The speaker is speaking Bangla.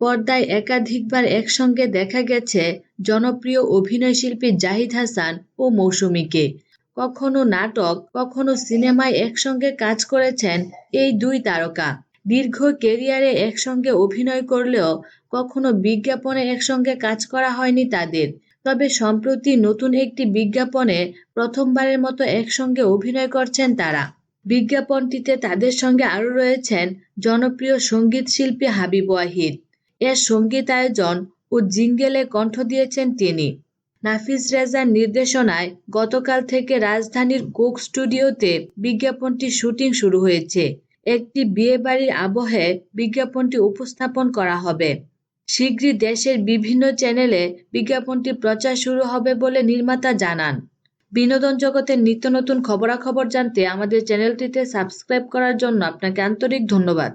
পর্দায় একাধিকবার একসঙ্গে দেখা গেছে জনপ্রিয় অভিনয়শিল্পী জাহিদ হাসান ও মৌসুমীকে। কখনো নাটক, কখনো সিনেমায় একসঙ্গে কাজ করেছেন এই দুই তারকা। দীর্ঘ কেরিয়ারে একসঙ্গে অভিনয় করলেও কখনো বিজ্ঞাপনে একসঙ্গে কাজ করা হয়নি তাদের। তবে সম্প্রতি নতুন একটি বিজ্ঞাপনে প্রথমবারের মতো একসঙ্গে অভিনয় করছেন তারা। বিজ্ঞাপনটিতে তাদের সঙ্গে আরও রয়েছেন জনপ্রিয় সংগীত শিল্পী হাবিব ওয়াহিদ। এর সঙ্গীতায়োজন ও জিঙ্গেলে কণ্ঠ দিয়েছেন তিনি। নাফিস রেজার নির্দেশনায় গতকাল থেকে রাজধানীর কোক স্টুডিওতে বিজ্ঞাপনটির শুটিং শুরু হয়েছে। একটি বিয়েবাড়ির আবহে বিজ্ঞাপনটি উপস্থাপন করা হবে। শীঘ্রই দেশের বিভিন্ন চ্যানেলে বিজ্ঞাপনটি প্রচার শুরু হবে বলে নির্মাতা জানান। বিনোদন জগতের নিত্য নতুন খবরাখবর জানতে আমাদের চ্যানেলটিতে সাবস্ক্রাইব করার জন্য আপনাকে আন্তরিক ধন্যবাদ।